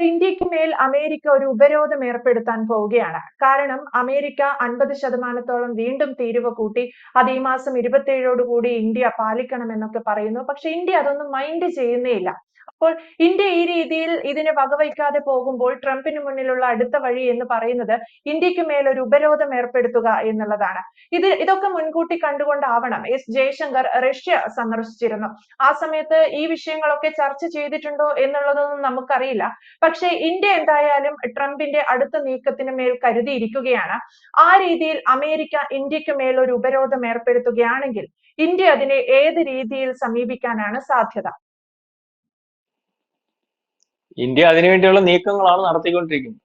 ഇന്ത്യയ്ക്ക് മേൽ അമേരിക്ക ഒരു ഉപരോധം ഏർപ്പെടുത്താൻ പോവുകയാണ്. കാരണം അമേരിക്ക അൻപത് ശതമാനത്തോളം വീണ്ടും തീരുവ കൂട്ടി അത് ഈ മാസം ഇരുപത്തിയേഴോട് കൂടി ഇന്ത്യ പാലിക്കണമെന്നൊക്കെ പറയുന്നു. പക്ഷെ ഇന്ത്യ അതൊന്നും മൈൻഡ് ചെയ്യുന്നേ ഇല്ല. അപ്പോൾ ഇന്ത്യ ഈ രീതിയിൽ ഇതിനെ വകവയ്ക്കാതെ പോകുമ്പോൾ ട്രംപിന് മുന്നിലുള്ള അടുത്ത വഴി എന്ന് പറയുന്നത് ഇന്ത്യയ്ക്ക് മേൽ ഒരു ഉപരോധം ഏർപ്പെടുത്തുക എന്നുള്ളതാണ്. ഇത് ഇതൊക്കെ മുൻകൂട്ടി കണ്ടുകൊണ്ടാവണം. എസ് ജയശങ്കർ റഷ്യ സന്ദർശിച്ചിരുന്നു. ആ സമയത്ത് ഈ വിഷയങ്ങളൊക്കെ ചർച്ച ചെയ്തിട്ടുണ്ടോ എന്നുള്ളതൊന്നും നമുക്കറിയില്ല. പക്ഷേ ഇന്ത്യ എന്തായാലും ട്രംപിന്റെ അടുത്ത നീക്കത്തിന് മേൽ കരുതിയിരിക്കുകയാണ്. ആ രീതിയിൽ അമേരിക്ക ഇന്ത്യയ്ക്ക് മേൽ ഒരു ഉപരോധം ഏർപ്പെടുത്തുകയാണെങ്കിൽ ഇന്ത്യ അതിനെ ഏത് രീതിയിൽ സമീപിക്കാനാണ് സാധ്യത? ഇന്ത്യ അതിനുവേണ്ടിയുള്ള നീക്കങ്ങളാണ് നടത്തിക്കൊണ്ടിരിക്കുന്നത്.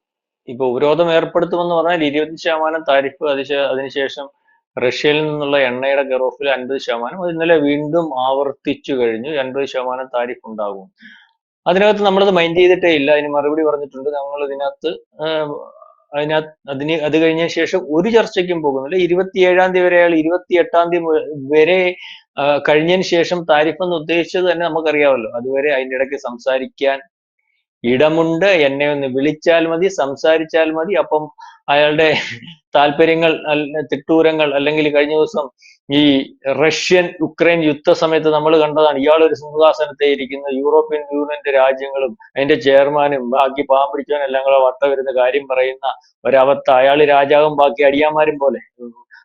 ഇപ്പൊ ഉപരോധം ഏർപ്പെടുത്തുമെന്ന് പറഞ്ഞാൽ ഇരുപത് ശതമാനം താരിഫ് അതിശ അതിനുശേഷം റഷ്യയിൽ നിന്നുള്ള എണ്ണയുടെ ഗറോഫിൽ അൻപത് ശതമാനം അത് ഇന്നലെ വീണ്ടും ആവർത്തിച്ചു കഴിഞ്ഞു എൺപത് ശതമാനം താരിഫ് ഉണ്ടാകും. അതിനകത്ത് നമ്മളത് മൈൻഡ് ചെയ്തിട്ടേ ഇല്ല അതിന് മറുപടി പറഞ്ഞിട്ടുണ്ട്. നമ്മൾ ഇതിനകത്ത് അതിനകത്ത് അതിന് അത് കഴിഞ്ഞ ശേഷം ഒരു ചർച്ചയ്ക്കും പോകുന്നില്ല. ഇരുപത്തിയേഴാം തീയതി വരെ അയാൾ ഇരുപത്തി എട്ടാം തീയതി വരെ കഴിഞ്ഞതിന് ശേഷം താരിഫ് എന്ന് ഉദ്ദേശിച്ചത് തന്നെ നമുക്കറിയാമല്ലോ. അതുവരെ അതിന്റെ ഇടയ്ക്ക് സംസാരിക്കാൻ ഇടമുണ്ട്. എന്നെ ഒന്ന് വിളിച്ചാൽ മതി സംസാരിച്ചാൽ മതി. അപ്പം അയാളുടെ താല്പര്യങ്ങൾ തിട്ടൂരങ്ങൾ അല്ലെങ്കിൽ കഴിഞ്ഞ ദിവസം ഈ റഷ്യൻ യുക്രൈൻ യുദ്ധ സമയത്ത് നമ്മൾ കണ്ടതാണ്. ഇയാൾ ഒരു സിംഹാസനത്തെ ഇരിക്കുന്ന. യൂറോപ്യൻ യൂണിയന്റെ രാജ്യങ്ങളും അതിന്റെ ചെയർമാനും ബാക്കി പാവം പിടിച്ചവനും എല്ലാം കൂടെ വട്ട വരുന്ന കാര്യം പറയുന്ന ഒരവസ്ഥ. അയാൾ രാജാവും ബാക്കി അടിയാമാരും പോലെ.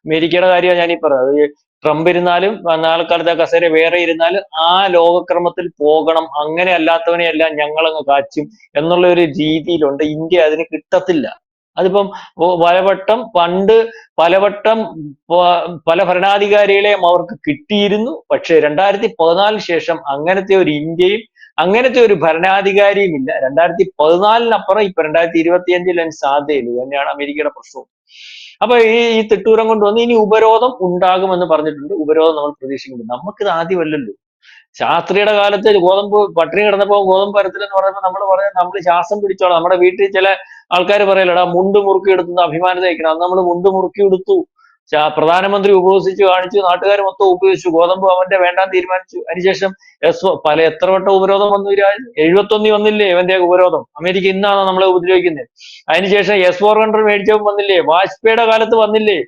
അമേരിക്കയുടെ കാര്യമാണ് ഞാനീ പറഞ്ഞത്. ട്രംപ് ഇരുന്നാലും നാൽക്കാലത്തെ കസേര വേറെ ഇരുന്നാലും ആ ലോകക്രമത്തിൽ പോകണം അങ്ങനെ അല്ലാത്തവനെയെല്ലാം ഞങ്ങളങ്ങ് കാച്ചും എന്നുള്ള ഒരു രീതിയിലുണ്ട്. ഇന്ത്യ അതിന് കിട്ടത്തില്ല. അതിപ്പം പലവട്ടം പണ്ട് പലവട്ടം പല ഭരണാധികാരികളെയും അവർക്ക് കിട്ടിയിരുന്നു. പക്ഷെ രണ്ടായിരത്തി പതിനാലിന് ശേഷം അങ്ങനത്തെ ഒരു ഇന്ത്യയും അങ്ങനത്തെ ഒരു ഭരണാധികാരിയും ഇല്ല. രണ്ടായിരത്തി പതിനാലിനപ്പുറം ഇപ്പൊ രണ്ടായിരത്തി ഇരുപത്തി അഞ്ചിൽ അതിന് സാധ്യതയില്ല. ഇത് തന്നെയാണ് അമേരിക്കയുടെ പ്രശ്നവും അപ്പൊ ഈ ഈ തിട്ടൂരം കൊണ്ടുവന്ന് ഇനി ഉപരോധം ഉണ്ടാകുമെന്ന് പറഞ്ഞിട്ടുണ്ട്. ഉപരോധം നമ്മൾ പ്രതീക്ഷിക്കുന്നുണ്ട്. നമുക്കിത് ആദ്യമല്ലല്ലോ. ശാസ്ത്രിയുടെ കാലത്ത് ഗോതമ്പ് പട്ടിണി കിടന്നപ്പോ ഗോതമ്പ് പരത്തിലെന്ന് പറയുമ്പോൾ നമ്മൾ പറയാം നമ്മൾ ശ്വാസം പിടിച്ചോളാം. നമ്മുടെ വീട്ടിൽ ചില ആൾക്കാർ പറയലടാ മുണ്ട് മുറുക്കി എടുത്തുന്ന അഭിമാനത അന്ന് നമ്മൾ മുണ്ട് മുറുക്കി എടുത്തു. പ്രധാനമന്ത്രി ഉപവസിച്ച് കാണിച്ചു നാട്ടുകാർ മൊത്തം ഉപയോഗിച്ചു. ഗോതമ്പ് അവന്റെ വേണ്ടാൻ തീരുമാനിച്ചു. അതിനുശേഷം എസ് പല എത്ര വട്ടം ഉപരോധം വന്നു എഴുപത്തൊന്നി വന്നില്ലേ ഇവന്റെ ഉപരോധം? അമേരിക്ക ഇന്നാണ് നമ്മളെ ഉപദ്രവിക്കുന്നത് അതിനുശേഷം എസ് ഫോർ ഹൺഡ്രഡ് മേടിച്ചപ്പോൾ വന്നില്ലേ? വാജ്പേയിയുടെ കാലത്ത് വന്നില്ലേ?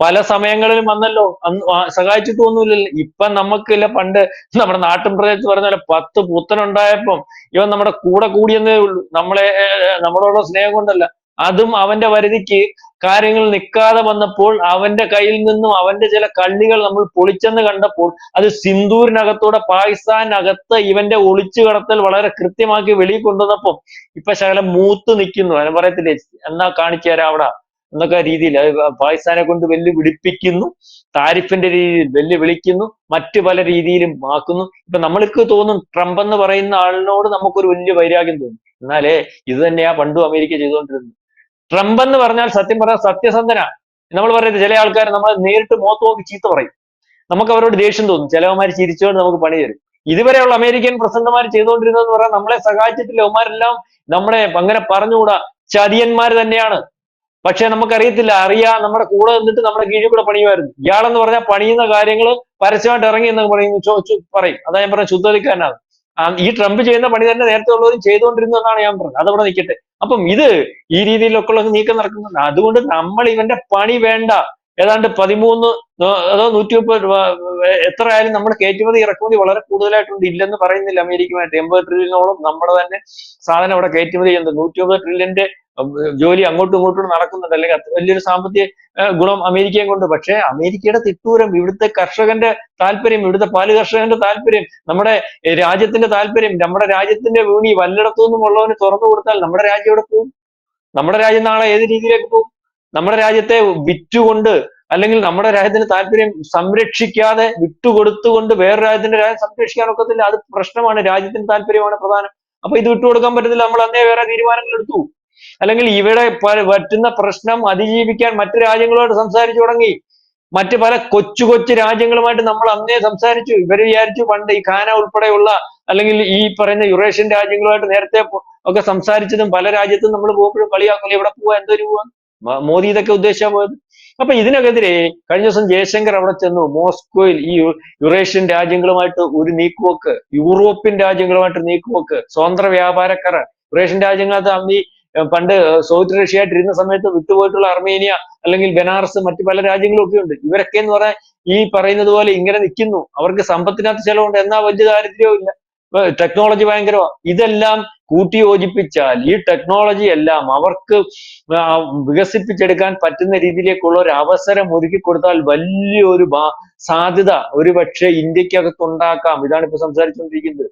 പല സമയങ്ങളിലും വന്നല്ലോ. അന്ന് സഹായിച്ചിട്ടൊന്നുമില്ലല്ലോ. ഇപ്പൊ നമുക്കില്ല പണ്ട് നമ്മുടെ നാട്ടിൻ പ്രദേശത്ത് പറഞ്ഞ പോലെ പത്ത് പുത്തനുണ്ടായപ്പം ഇവൻ നമ്മുടെ കൂടെ കൂടിയെന്നേ ഉള്ളൂ. നമ്മളെ നമ്മളോടുള്ള സ്നേഹം കൊണ്ടല്ല. അതും അവന്റെ വരുതിക്ക് കാര്യങ്ങൾ നിൽക്കാതെ വന്നപ്പോൾ അവന്റെ കയ്യിൽ നിന്നും അവന്റെ ചില കള്ളികൾ നമ്മൾ പൊളിച്ചെന്ന് കണ്ടപ്പോൾ അത് സിന്ദൂരിനകത്തൂടെ പാകിസ്ഥാനകത്ത് ഇവന്റെ ഒളിച്ചു കടത്തൽ വളരെ കൃത്യമാക്കി വെളിയിൽ കൊണ്ടുവന്നപ്പോൾ ഇപ്പൊ ശകലം മൂത്ത് നിൽക്കുന്നു. അതിന് പറയത്തില്ലേ എന്നാ കാണിച്ചു തരാം അവിടെ എന്നൊക്കെ രീതിയിൽ. പാകിസ്ഥാനെ കൊണ്ട് വെല്ലുവിളിപ്പിക്കുന്നു താരിഫിന്റെ രീതിയിൽ വെല്ലു വിളിക്കുന്നു മറ്റു പല രീതിയിലും ആക്കുന്നു. ഇപ്പൊ നമ്മൾക്ക് തോന്നും ട്രംപ് എന്ന് പറയുന്ന ആളിനോട് നമുക്കൊരു വലിയ വൈരാഗ്യം തോന്നും. എന്നാലേ ഇത് തന്നെയാ പണ്ടും അമേരിക്ക ചെയ്തുകൊണ്ടിരുന്നത്. ട്രംപ് എന്ന് പറഞ്ഞാൽ സത്യം പറഞ്ഞാൽ സത്യസന്ധന. നമ്മൾ പറയുന്നത് ചില ആൾക്കാർ നമ്മൾ നേരിട്ട് മുഖത്ത് നോക്കി ചീത്ത പറയും. നമുക്ക് അവരോട് ദേഷ്യം തോന്നും. ചിലവന്മാർ ചിരിച്ചുകൊണ്ട് നമുക്ക് പണി തരും. ഇതുവരെയുള്ള അമേരിക്കൻ പ്രസിഡന്റുമാർ ചെയ്തുകൊണ്ടിരുന്നതെന്ന് പറഞ്ഞാൽ നമ്മളെ സഹായിച്ചിട്ടില്ല. അവന്മാരെല്ലാം നമ്മളെ അങ്ങനെ പറഞ്ഞുകൂടാ. ചതിയന്മാർ തന്നെയാണ്. പക്ഷെ നമുക്കറിയത്തില്ല. അറിയാ നമ്മുടെ കൂടെ നിന്നിട്ട് നമ്മുടെ കീഴിൽ കൂടെ പണിയുമായിരുന്നു. ഇയാളെന്ന് പറഞ്ഞാൽ പണിയുന്ന കാര്യങ്ങൾ പരസ്യമായിട്ട് ഇറങ്ങി എന്ന് പറയുന്നു പറയും. അതാ ഞാൻ പറഞ്ഞ ശുദ്ധലിക്കാരനാണ് ഈ ട്രംപ് ചെയ്യുന്ന പണി തന്നെ നേരത്തെ ഉള്ളവരും ചെയ്തുകൊണ്ടിരുന്നു എന്നാണ് ഞാൻ പറഞ്ഞത്. അതവിടെ നിൽക്കട്ടെ. അപ്പം ഇത് ഈ രീതിയിലൊക്കെ ഉള്ള നീക്കം നടക്കുന്നുണ്ട്. അതുകൊണ്ട് നമ്മൾ ഇവന്റെ പണി വേണ്ട. ഏതാണ്ട് പതിമൂന്ന് അതോ നൂറ്റി മുപ്പത് എത്ര ആയാലും നമ്മൾ കയറ്റുമതി ഇറക്കുമതി വളരെ കൂടുതലായിട്ടുണ്ട്. ഇല്ലെന്ന് പറയുന്നില്ല അമേരിക്കയുമായിട്ട്. എൺപത് ട്രില്യനോളം നമ്മുടെ തന്നെ സാധനം അവിടെ കയറ്റുമതി ചെയ്യുന്നത് നൂറ്റി മുപ്പത് ട്രില്യന്റെ ജോലി അങ്ങോട്ടും ഇങ്ങോട്ടും നടക്കുന്നുണ്ട്. അല്ലെങ്കിൽ അത്ര വലിയൊരു സാമ്പത്തിക ഗുണം അമേരിക്കയും കൊണ്ട്. പക്ഷേ അമേരിക്കയുടെ തിട്ടൂരം ഇവിടുത്തെ കർഷകന്റെ താല്പര്യം ഇവിടുത്തെ പാൽ കർഷകന്റെ താല്പര്യം നമ്മുടെ രാജ്യത്തിന്റെ താല്പര്യം നമ്മുടെ രാജ്യത്തിന്റെ ഭൂമി വല്ലയിടത്തുനിന്നും ഉള്ളവന് തുറന്നു കൊടുത്താൽ നമ്മുടെ രാജ്യം എവിടെ പോകും? നമ്മുടെ രാജ്യം നാളെ ഏത് രീതിയിലേക്ക് പോകും? നമ്മുടെ രാജ്യത്തെ വിറ്റുകൊണ്ട് അല്ലെങ്കിൽ നമ്മുടെ രാജ്യത്തിന്റെ താല്പര്യം സംരക്ഷിക്കാതെ വിട്ടുകൊടുത്തുകൊണ്ട് വേറെ രാജ്യത്തിന്റെ രാജ്യം സംരക്ഷിക്കാൻ ഒക്കത്തില്ല. അത് പ്രശ്നമാണ്. രാജ്യത്തിന്റെ താല്പര്യമാണ് പ്രധാനം. അപ്പൊ ഇത് വിട്ടുകൊടുക്കാൻ പറ്റത്തില്ല. നമ്മൾ അന്നേ വേറെ തീരുമാനങ്ങൾ എടുത്തു. അല്ലെങ്കിൽ ഇവിടെ പറ്റുന്ന പ്രശ്നം അതിജീവിക്കാൻ മറ്റു രാജ്യങ്ങളോട് സംസാരിച്ചു തുടങ്ങി. മറ്റു പല കൊച്ചു കൊച്ചു രാജ്യങ്ങളുമായിട്ട് നമ്മൾ അന്നേ സംസാരിച്ചു. ഇവർ വിചാരിച്ചു പണ്ട് ഈ ഖാന ഉൾപ്പെടെയുള്ള അല്ലെങ്കിൽ ഈ പറയുന്ന യുറേഷ്യൻ രാജ്യങ്ങളുമായിട്ട് നേരത്തെ ഒക്കെ സംസാരിച്ചതും പല രാജ്യത്തും നമ്മൾ പോകുമ്പോഴും കളിയാക്കലും ഇവിടെ പോവാ എന്തൊരു പോവാ മോദി ഇതൊക്കെ ഉദ്ദേശിച്ചാ പോയത്. അപ്പൊ ഇതിനെതിരെ കഴിഞ്ഞ ദിവസം ജയശങ്കർ അവിടെ ചെന്നു. മോസ്കോയിൽ ഈ യുറേഷ്യൻ രാജ്യങ്ങളുമായിട്ട് ഒരു നീക്കുപോക്ക് യൂറോപ്യൻ രാജ്യങ്ങളുമായിട്ട് നീക്കുപോക്ക് സ്വതന്ത്ര വ്യാപാരക്കാർ യുറേഷ്യൻ രാജ്യങ്ങളകത്ത് അന്ന് ഈ പണ്ട് സോവിയറ്റ് റഷ്യ ആയിട്ടിരുന്ന സമയത്ത് വിട്ടുപോയിട്ടുള്ള അർമേനിയ അല്ലെങ്കിൽ ബനാറസ് മറ്റു പല രാജ്യങ്ങളും ഒക്കെ ഉണ്ട്. ഇവരൊക്കെ എന്ന് പറഞ്ഞാൽ ഈ പറയുന്നത് പോലെ ഇങ്ങനെ നിൽക്കുന്നു. അവർക്ക് സമ്പത്തിനകത്ത് ചെലവുണ്ട്. എന്നാ വലിയ ദാരിദ്ര്യവും ഇല്ല. ടെക്നോളജി ഭയങ്കരമാ. ഇതെല്ലാം കൂട്ടി യോജിപ്പിച്ചാൽ ഈ ടെക്നോളജി എല്ലാം അവർക്ക് വികസിപ്പിച്ചെടുക്കാൻ പറ്റുന്ന രീതിയിലേക്കുള്ള ഒരു അവസരം ഒരുക്കി കൊടുത്താൽ വലിയൊരു സാധ്യത ഒരു പക്ഷേ ഇന്ത്യക്കകത്ത് ഉണ്ടാക്കാം. ഇതാണ് ഇപ്പൊ സംസാരിച്ചുകൊണ്ടിരിക്കുന്നത്.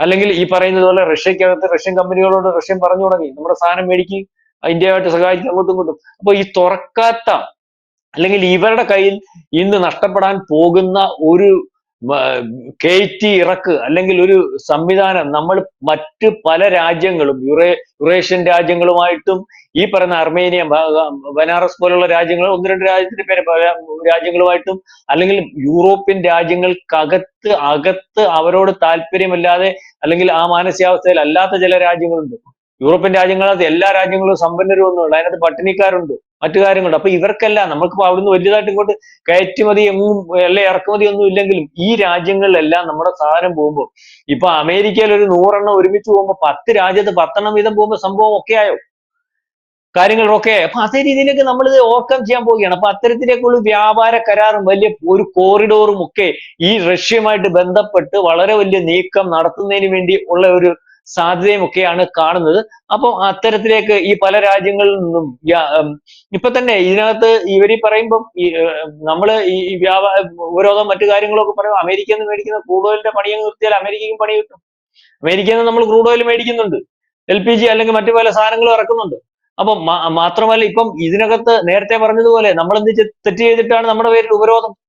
അല്ലെങ്കിൽ ഈ പറയുന്നത് പോലെ റഷ്യക്കകത്ത് റഷ്യൻ കമ്പനികളോട് റഷ്യൻ പറഞ്ഞു തുടങ്ങി. നമ്മുടെ സാധനം മേടിക്ക് ഇന്ത്യയുമായിട്ട് സഹായിക്കും അങ്ങോട്ടും ഇങ്ങോട്ടും. അപ്പൊ ഈ തുറക്കാത്ത അല്ലെങ്കിൽ ഇവരുടെ കയ്യിൽ ഇന്ന് നഷ്ടപ്പെടാൻ പോകുന്ന ഒരു കയറ്റി ഇറക്ക് അല്ലെങ്കിൽ ഒരു സംവിധാനം നമ്മൾ മറ്റ് പല രാജ്യങ്ങളും യുറേ യുറേഷ്യൻ രാജ്യങ്ങളുമായിട്ടും ഈ പറയുന്ന അർമേനിയ ബനാറസ് പോലുള്ള രാജ്യങ്ങൾ ഒന്ന് രണ്ട് രാജ്യത്തിന്റെ പേര് രാജ്യങ്ങളുമായിട്ടും അല്ലെങ്കിൽ യൂറോപ്യൻ രാജ്യങ്ങൾക്കകത്ത് അകത്ത് അവരോട് താല്പര്യമില്ലാതെ അല്ലെങ്കിൽ ആ മാനസികാവസ്ഥയിൽ അല്ലാത്ത ചില രാജ്യങ്ങളുണ്ട്. യൂറോപ്യൻ രാജ്യങ്ങളകത്ത് എല്ലാ രാജ്യങ്ങളും സമ്പന്നരും ഒന്നുമില്ല അതിനകത്ത് പട്ടിണിക്കാരുണ്ട്. മറ്റു കാര്യങ്ങളുണ്ട്. അപ്പൊ ഇവർക്കെല്ലാം നമുക്കിപ്പോ അവിടുന്ന് വലിയതായിട്ട് ഇങ്ങോട്ട് കയറ്റുമതി എങ്ങും അല്ലെ ഇറക്കുമതി ഒന്നും ഇല്ലെങ്കിലും ഈ രാജ്യങ്ങളിലെല്ലാം നമ്മുടെ സാധനം പോകുമ്പോൾ ഇപ്പൊ അമേരിക്കയിൽ ഒരു നൂറെണ്ണം ഒരുമിച്ച് പോകുമ്പോൾ പത്ത് രാജ്യത്ത് പത്തെണ്ണം വീതം പോകുമ്പോൾ സംഭവം ഒക്കെ ആയോ? കാര്യങ്ങളൊക്കെ അപ്പൊ അതേ രീതിയിലേക്ക് നമ്മൾ ഇത് ഓവർകം ചെയ്യാൻ പോവുകയാണ്. അപ്പൊ അത്തരത്തിലേക്കുള്ള വ്യാപാര കരാറും വലിയ ഒരു കോറിഡോറും ഒക്കെ ഈ റഷ്യയുമായിട്ട് ബന്ധപ്പെട്ട് വളരെ വലിയ നീക്കം നടത്തുന്നതിന് വേണ്ടി ഉള്ള ഒരു സാധ്യതയും ഒക്കെയാണ് കാണുന്നത്. അപ്പം അത്തരത്തിലേക്ക് ഈ പല രാജ്യങ്ങളിൽ നിന്നും ഇപ്പൊ തന്നെ ഇതിനകത്ത് ഇവർ പറയുമ്പം ഈ ഏർ, നമ്മൾ ഈ ഈ വ്യാപാര ഉപരോധം മറ്റു കാര്യങ്ങളൊക്കെ പറയുമ്പോൾ അമേരിക്കയിൽ നിന്ന് മേടിക്കുന്ന ക്രൂഡ് ഓയിലിന്റെ പണി അങ്ങ് നിർത്തിയാൽ അമേരിക്കയ്ക്കും പണി കിട്ടും. അമേരിക്കയിൽ നിന്ന് നമ്മൾ ക്രൂഡ് ഓയിൽ മേടിക്കുന്നുണ്ട്. എൽ പി ജി അല്ലെങ്കിൽ മറ്റു പല സാധനങ്ങളും ഇറക്കുന്നുണ്ട്. അപ്പം മാത്രമല്ല ഇപ്പം ഇതിനകത്ത് നേരത്തെ പറഞ്ഞതുപോലെ നമ്മൾ എന്ത് തെറ്റ് ചെയ്തിട്ടാണ് നമ്മുടെ പേരിൽ ഉപരോധം ഈ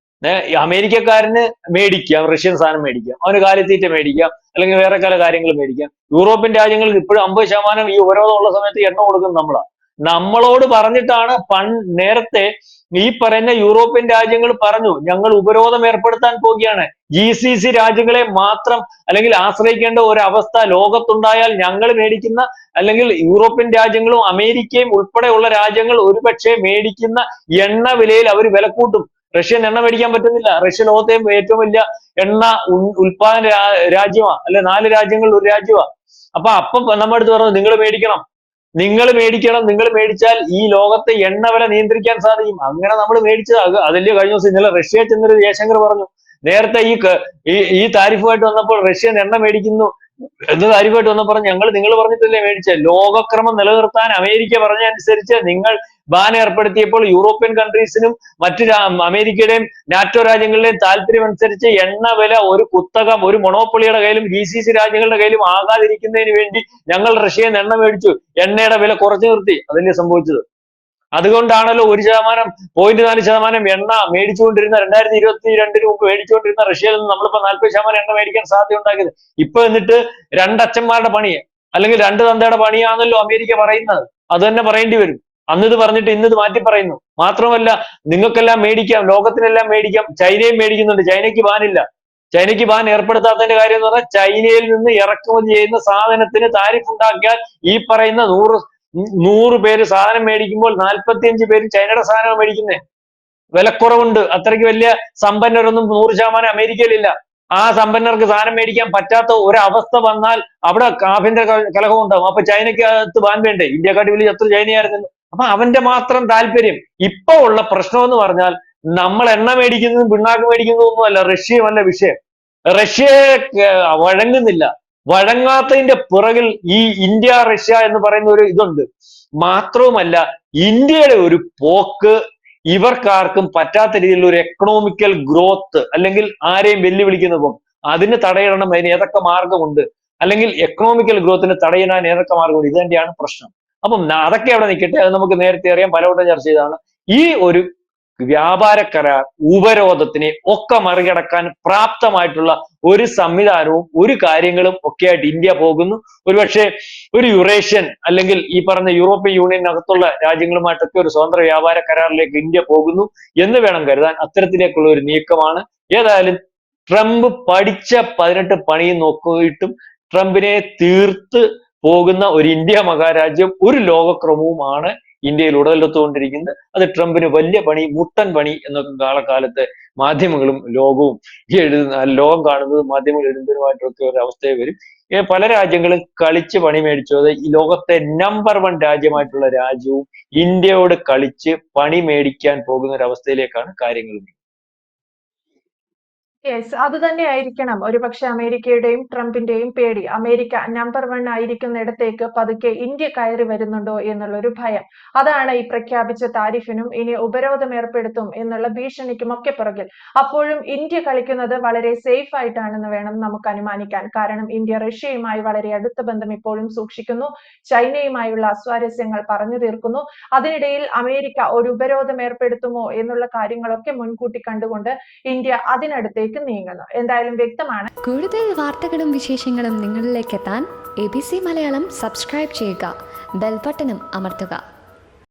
അമേരിക്കക്കാരന് മേടിക്കാം റഷ്യൻ സാധനം മേടിക്കാം അവന് കാലിത്തീറ്റ മേടിക്കാം അല്ലെങ്കിൽ വേറെ പല കാര്യങ്ങൾ മേടിക്കാം. യൂറോപ്യൻ രാജ്യങ്ങൾക്ക് ഇപ്പോഴും അമ്പത് ശതമാനം ഈ ഉപരോധമുള്ള സമയത്ത് എണ്ണ കൊടുക്കുന്നത് നമ്മളാ. നമ്മളോട് പറഞ്ഞിട്ടാണ് പൺ നേരത്തെ ഈ പറയുന്ന യൂറോപ്യൻ രാജ്യങ്ങൾ പറഞ്ഞു ഞങ്ങൾ ഉപരോധം ഏർപ്പെടുത്താൻ പോവുകയാണ്. ജി സി സി രാജ്യങ്ങളെ മാത്രം അല്ലെങ്കിൽ ആശ്രയിക്കേണ്ട ഒരു അവസ്ഥ ലോകത്തുണ്ടായാൽ ഞങ്ങൾ മേടിക്കുന്ന അല്ലെങ്കിൽ യൂറോപ്യൻ രാജ്യങ്ങളും അമേരിക്കയും ഉൾപ്പെടെയുള്ള രാജ്യങ്ങൾ ഒരുപക്ഷെ മേടിക്കുന്ന എണ്ണ വിലയിൽ അവർ വില കൂട്ടും റഷ്യൻ എണ്ണ മേടിക്കാൻ പറ്റുന്നില്ല. റഷ്യ ലോകത്തെ ഏറ്റവും വലിയ എണ്ണ ഉൽപാദന രാജ്യമാ. അല്ലെ നാല് രാജ്യങ്ങളിൽ ഒരു രാജ്യമാ. അപ്പൊ അപ്പൊ നമ്മുടെ അടുത്ത് പറഞ്ഞു നിങ്ങൾ മേടിക്കണം. നിങ്ങൾ മേടിക്കണം. നിങ്ങൾ മേടിച്ചാൽ ഈ ലോകത്തെ എണ്ണ വില നിയന്ത്രിക്കാൻ സാധിക്കും. അങ്ങനെ നമ്മൾ മേടിച്ചത്. അത് അതല്ലേ കഴിഞ്ഞ ദിവസം ഇന്നലെ റഷ്യ ചെന്നൊരു ജയശങ്കർ പറഞ്ഞു. നേരത്തെ ഈ ഈ ഈ താരിഫുമായിട്ട് വന്നപ്പോൾ റഷ്യൻ എണ്ണ മേടിക്കുന്നു. എന്ത് താരിഫായിട്ട് വന്നപ്പോൾ ഞങ്ങൾ നിങ്ങൾ പറഞ്ഞിട്ടല്ലേ മേടിച്ചത് ലോകക്രമം നിലനിർത്താൻ അമേരിക്ക പറഞ്ഞ അനുസരിച്ച് നിങ്ങൾ ബാൻ ഏർപ്പെടുത്തിയപ്പോൾ യൂറോപ്യൻ കൺട്രീസിനും മറ്റു അമേരിക്കയുടെയും നാറ്റോ രാജ്യങ്ങളുടെയും താല്പര്യം അനുസരിച്ച് എണ്ണ വില ഒരു കുത്തകം ഒരു മൊണോപ്പൊളിയുടെ കയ്യിലും ജി സി സി രാജ്യങ്ങളുടെ കയ്യിലും ആകാതിരിക്കുന്നതിന് വേണ്ടി ഞങ്ങൾ റഷ്യയിൽ നിന്ന് എണ്ണ മേടിച്ചു. എണ്ണയുടെ വില കുറച്ചു നിർത്തി. അതല്ലേ സംഭവിച്ചത്? അതുകൊണ്ടാണല്ലോ ഒരു ശതമാനം പോയിന്റ് നാല് ശതമാനം എണ്ണ മേടിച്ചുകൊണ്ടിരുന്ന രണ്ടായിരത്തി ഇരുപത്തി രണ്ടിന് മുമ്പ് മേടിച്ചുകൊണ്ടിരുന്ന റഷ്യയിൽ നിന്ന് നമ്മളിപ്പോ നാൽപ്പത് ശതമാനം എണ്ണ മേടിക്കാൻ സാധ്യത ഉണ്ടാക്കിയത്. ഇപ്പൊ എന്നിട്ട് രണ്ടച്ഛന്മാരുടെ പണി അല്ലെങ്കിൽ രണ്ട് തന്തയുടെ പണിയാണല്ലോ അമേരിക്ക പറയുന്നത്. അത് തന്നെ പറയേണ്ടി വരും. അന്ന് ഇത് പറഞ്ഞിട്ട് ഇന്ന് ഇത് മാറ്റി പറയുന്നു. മാത്രമല്ല നിങ്ങൾക്കെല്ലാം മേടിക്കാം ലോകത്തിനെല്ലാം മേടിക്കാം. ചൈനയും മേടിക്കുന്നുണ്ട്. ചൈനയ്ക്ക് ബാനില്ല ചൈനയ്ക്ക് ബാൻ ഏർപ്പെടുത്താത്തതിന്റെ കാര്യം എന്ന് പറഞ്ഞാൽ ചൈനയിൽ നിന്ന് ഇറക്കുമതി ചെയ്യുന്ന സാധനത്തിന് താരിഫ് ഉണ്ടാക്കിയാൽ ഈ പറയുന്ന നൂറ് നൂറ് പേര് സാധനം മേടിക്കുമ്പോൾ നാൽപ്പത്തിയഞ്ച് പേര് ചൈനയുടെ സാധനമാണ് മേടിക്കുന്നത് വിലക്കുറവുണ്ട്. അത്രയ്ക്ക് വലിയ സമ്പന്നരൊന്നും നൂറ് ശതമാനം അമേരിക്കയിലില്ല. ആ സമ്പന്നർക്ക് സാധനം മേടിക്കാൻ പറ്റാത്ത ഒരവസ്ഥ വന്നാൽ അവിടെ ആഭ്യന്തര കലഹം ഉണ്ടാവും. അപ്പൊ ചൈനയ്ക്ക് അകത്ത് ബാൻ വേണ്ടേ? ഇന്ത്യക്കാട്ടി വലിയ ശത്രു ചൈനയായിരുന്നല്ലോ. അപ്പൊ അവന്റെ മാത്രം താല്പര്യം ഇപ്പൊ ഉള്ള പ്രശ്നം എന്ന് പറഞ്ഞാൽ നമ്മൾ എണ്ണ മേടിക്കുന്നതും പിണ്ണാക്ക് മേടിക്കുന്നതും ഒന്നുമല്ല റഷ്യയുമല്ല വിഷയം. റഷ്യ വഴങ്ങുന്നില്ല. വഴങ്ങാത്തതിന്റെ പുറകിൽ ഈ ഇന്ത്യ റഷ്യ എന്ന് പറയുന്ന ഒരു ഇതുണ്ട്. മാത്രവുമല്ല ഇന്ത്യയുടെ ഒരു പോക്ക് ഇവർക്കാർക്കും പറ്റാത്ത രീതിയിലുള്ള ഒരു എക്കണോമിക്കൽ ഗ്രോത്ത് അല്ലെങ്കിൽ ആരെയും വെല്ലുവിളിക്കുന്ന പോക്ക് അതിന് തടയിടണം അതിന് ഏതൊക്കെ മാർഗമുണ്ട് അല്ലെങ്കിൽ എക്കണോമിക്കൽ ഗ്രോത്തിന് തടയിടാൻ ഏതൊക്കെ മാർഗമുണ്ട് ഇത് തന്നെയാണ് പ്രശ്നം. അപ്പം അതൊക്കെ അവിടെ നിൽക്കട്ടെ അത് നമുക്ക് നേരത്തെ അറിയാം. പലവട്ടം ചർച്ച ചെയ്തതാണ്. ഈ ഒരു വ്യാപാര കരാർ ഉപരോധത്തിനെ ഒക്കെ മറികടക്കാൻ പ്രാപ്തമായിട്ടുള്ള ഒരു സംവിധാനവും ഒരു കാര്യങ്ങളും ഒക്കെ ആയിട്ട് ഇന്ത്യ പോകുന്നു. ഒരുപക്ഷെ ഒരു യുറേഷ്യൻ അല്ലെങ്കിൽ ഈ പറഞ്ഞ യൂറോപ്യൻ യൂണിയനകത്തുള്ള രാജ്യങ്ങളുമായിട്ടൊക്കെ ഒരു സ്വതന്ത്ര വ്യാപാര കരാറിലേക്ക് ഇന്ത്യ പോകുന്നു എന്ന് വേണം കരുതാൻ അത്തരത്തിലേക്കുള്ള ഒരു നീക്കമാണ്. ഏതായാലും ട്രംപ് പഠിച്ച പതിനെട്ട് പണിയും നോക്കിയിട്ടും ട്രംപിനെ തീർത്ത് പോകുന്ന ഒരു ഇന്ത്യ മഹാരാജ്യം ഒരു ലോകക്രമവുമാണ് ഇന്ത്യയിൽ ഉടലെടുത്തുകൊണ്ടിരിക്കുന്നത്. അത് ട്രംപിന് വലിയ പണി മുട്ടൻ പണി എന്നൊക്കെ കാലക്കാലത്ത് മാധ്യമങ്ങളും ലോകവും ഈ എഴുതുന്ന ലോകം കാണുന്നത് മാധ്യമങ്ങൾ എഴുതുന്നതിനുമായിട്ടൊക്കെ ഒരു അവസ്ഥയെ വരും. പല രാജ്യങ്ങളും കളിച്ച് പണി മേടിച്ചത് ഈ ലോകത്തെ നമ്പർ വൺ രാജ്യമായിട്ടുള്ള രാജ്യവും ഇന്ത്യയോട് കളിച്ച് പണി മേടിക്കാൻ പോകുന്ന ഒരു അവസ്ഥയിലേക്കാണ് കാര്യങ്ങൾ യെസ് അത് തന്നെ ആയിരിക്കണം. ഒരുപക്ഷെ അമേരിക്കയുടെയും ട്രംപിന്റെയും പേടി. അമേരിക്ക നമ്പർ വൺ ആയിരിക്കുന്നിടത്തേക്ക് പതുക്കെ ഇന്ത്യ കയറി വരുന്നുണ്ടോ എന്നുള്ളൊരു ഭയം. അതാണ് ഈ പ്രഖ്യാപിച്ച താരിഫിനും ഇനി ഉപരോധം ഏർപ്പെടുത്തും എന്നുള്ള ഭീഷണിക്കും ഒക്കെ പുറകിൽ. അപ്പോഴും ഇന്ത്യ കളിക്കുന്നത് വളരെ സേഫ് ആയിട്ടാണെന്ന് വേണം നമുക്ക് അനുമാനിക്കാൻ. കാരണം ഇന്ത്യ റഷ്യയുമായി വളരെ അടുത്ത ബന്ധം ഇപ്പോഴും സൂക്ഷിക്കുന്നു. ചൈനയുമായുള്ള അസ്വാരസ്യങ്ങൾ പറഞ്ഞു തീർക്കുന്നു. അതിനിടയിൽ അമേരിക്ക ഒരു ഉപരോധം ഏർപ്പെടുത്തുമോ എന്നുള്ള കാര്യങ്ങളൊക്കെ മുൻകൂട്ടി കണ്ടുകൊണ്ട് ഇന്ത്യ അതിനടുത്തേക്ക് നീങ്ങുന്നു. എന്തായാലും വ്യക്തമാണ്. കൂടുതൽ വാർത്തകളും വിശേഷങ്ങളും നിങ്ങളിലേക്ക് എത്താൻ A B C Malayalam subscribe ചെയ്യുക. ബെൽബട്ടനും അമർത്തുക.